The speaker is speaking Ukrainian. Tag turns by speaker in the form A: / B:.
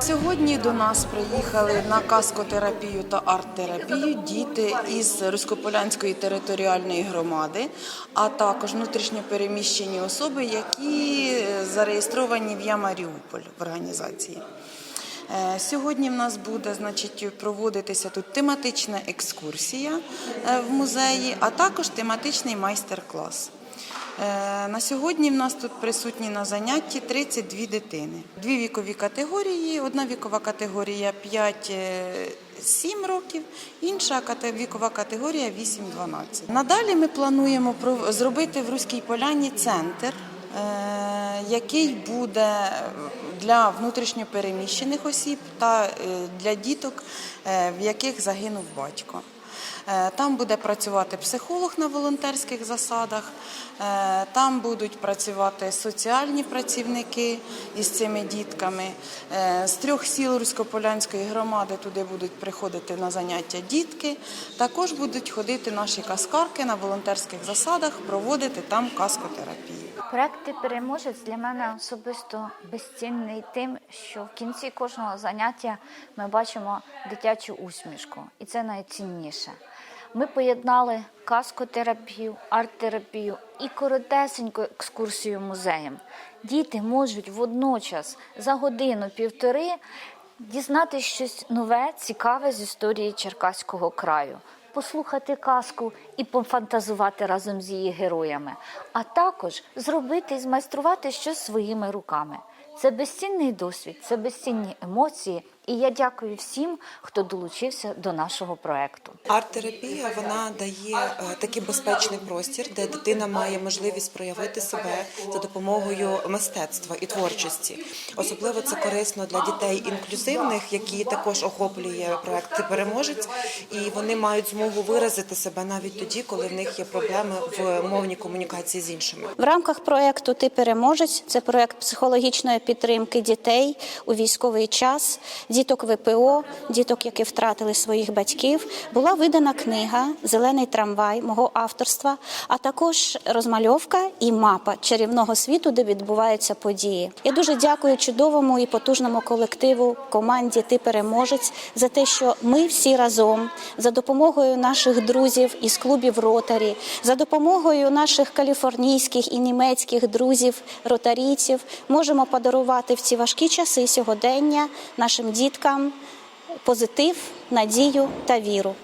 A: Сьогодні до нас приїхали на каскотерапію та арт-терапію діти із Руськополянської територіальної громади, а також внутрішньо переміщені особи, які зареєстровані в Я Маріуполь в організації. Е, Сьогодні в нас буде значить, проводитися тут тематична екскурсія е, в музеї, а також тематичний майстер-клас. Е, На сьогодні в нас тут присутні на занятті 32 дитини. Дві вікові категорії. Одна вікова категорія 5-7 років, інша вікова категорія 8-12. Надалі ми плануємо зробити в Руській Поляні центр, який буде для внутрішньопереміщених осіб та е, для діток, е, в яких загинув батько. Е, Там буде працювати психолог на волонтерських засадах, е, там будуть працювати соціальні працівники із цими дітками. Е, З трьох сіл Руськополянської громади туди будуть приходити на заняття дітки. Також будуть ходити наші каскарки на волонтерських засадах, проводити там каскотерапію.
B: Проект «Ти переможець для мене особисто безцінний тим, що в кінці кожного заняття ми бачимо дитячу усмішку, і це найцінніше. Ми поєднали каскотерапію, арт-терапію і коротесеньку екскурсію музеєм. Діти можуть водночас за годину-півтори дізнатися щось нове, цікаве з історії Черкаського краю послухати казку і пофантазувати разом з її героями, а також зробити і змайструвати щось своїми руками. Це безцінний досвід, це безцінні емоції, і я дякую всім, хто долучився до нашого проекту.
C: Арт-терапія вона дає е, такий безпечний простір, де дитина має можливість проявити себе за допомогою мистецтва і творчості. Особливо це корисно для дітей інклюзивних, які також охоплює проект «Ти переможець, і вони мають змогу виразити себе навіть тоді, коли в них є проблеми в мовній комунікації з іншими.
D: В рамках проекту Ти переможець це проект психологічної підтримки дітей у військовий час, діток ВПО, діток, які втратили своїх батьків. Була видана книга Зелений трамвай мого авторства, а також розмальовка і мапа чарівного світу, де відбуваються події. Я дуже дякую чудовому і потужному колективу команді Ти переможець за те, що ми всі разом за допомогою наших друзів із клубів Ротарі, за допомогою наших каліфорнійських і німецьких друзів, ротарійців, можемо подарувати в ці важкі часи сьогодення нашим діткам позитив, надію та віру.